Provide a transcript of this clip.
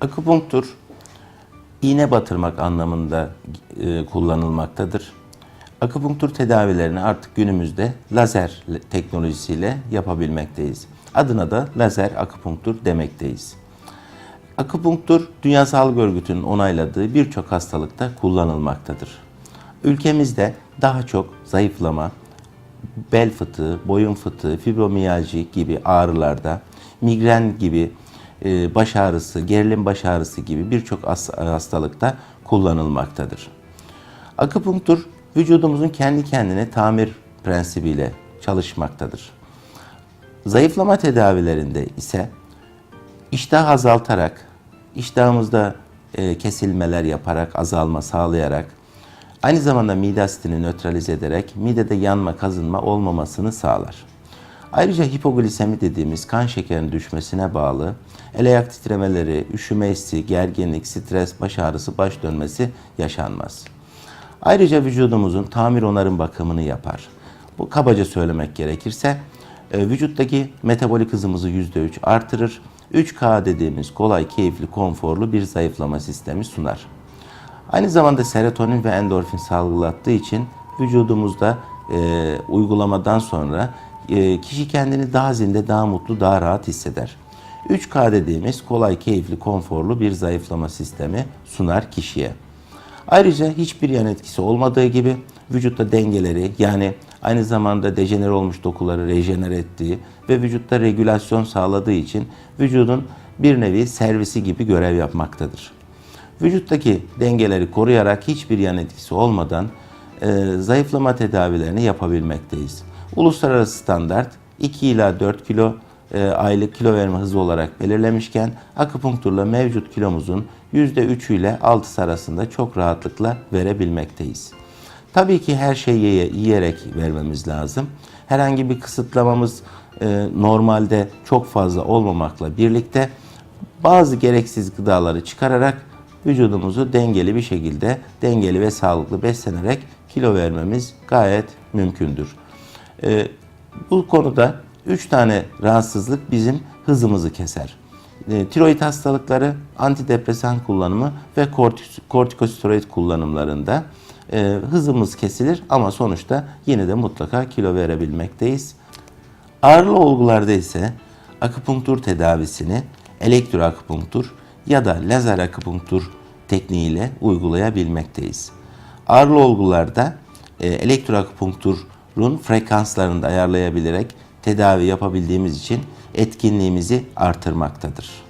Akupunktur iğne batırmak anlamında e, kullanılmaktadır. Akupunktur tedavilerini artık günümüzde lazer teknolojisiyle yapabilmekteyiz. Adına da lazer akupunktur demekteyiz. Akupunktur Dünya Sağlık Örgütü'nün onayladığı birçok hastalıkta kullanılmaktadır. Ülkemizde daha çok zayıflama, bel fıtığı, boyun fıtığı, fibromiyalji gibi ağrılarda, migren gibi baş ağrısı, gerilim baş ağrısı gibi birçok has- hastalıkta kullanılmaktadır. Akupunktur vücudumuzun kendi kendine tamir prensibiyle çalışmaktadır. Zayıflama tedavilerinde ise iştah azaltarak, iştahımızda e, kesilmeler yaparak, azalma sağlayarak, aynı zamanda mide asitini nötralize ederek midede yanma, kazınma olmamasını sağlar. Ayrıca hipoglisemi dediğimiz kan şekerinin düşmesine bağlı el ayak titremeleri, üşüme hissi, gerginlik, stres, baş ağrısı, baş dönmesi yaşanmaz. Ayrıca vücudumuzun tamir onarım bakımını yapar. Bu kabaca söylemek gerekirse e, vücuttaki metabolik hızımızı %3 artırır. 3K dediğimiz kolay, keyifli, konforlu bir zayıflama sistemi sunar. Aynı zamanda serotonin ve endorfin salgılattığı için vücudumuzda e, uygulamadan sonra kişi kendini daha zinde, daha mutlu, daha rahat hisseder. 3K dediğimiz kolay, keyifli, konforlu bir zayıflama sistemi sunar kişiye. Ayrıca hiçbir yan etkisi olmadığı gibi vücutta dengeleri yani aynı zamanda dejenere olmuş dokuları rejenere ettiği ve vücutta regülasyon sağladığı için vücudun bir nevi servisi gibi görev yapmaktadır. Vücuttaki dengeleri koruyarak hiçbir yan etkisi olmadan e, zayıflama tedavilerini yapabilmekteyiz. Uluslararası standart 2 ila 4 kilo e, aylık kilo verme hızı olarak belirlemişken akupunkturla mevcut kilomuzun %3 ile 6 arasında çok rahatlıkla verebilmekteyiz. Tabii ki her şeyi ye- yiyerek vermemiz lazım. Herhangi bir kısıtlamamız e, normalde çok fazla olmamakla birlikte bazı gereksiz gıdaları çıkararak vücudumuzu dengeli bir şekilde dengeli ve sağlıklı beslenerek kilo vermemiz gayet mümkündür. E, bu konuda 3 tane rahatsızlık bizim hızımızı keser. E, tiroid hastalıkları, antidepresan kullanımı ve kortis- kortikosteroid kullanımlarında e, hızımız kesilir ama sonuçta yine de mutlaka kilo verebilmekteyiz. Ağrılı olgularda ise akupunktur tedavisini elektroakupunktur ya da lazer akupunktur tekniğiyle uygulayabilmekteyiz. Ağrılı olgularda e, elektroakupunkturun frekanslarını da ayarlayabilerek tedavi yapabildiğimiz için etkinliğimizi artırmaktadır.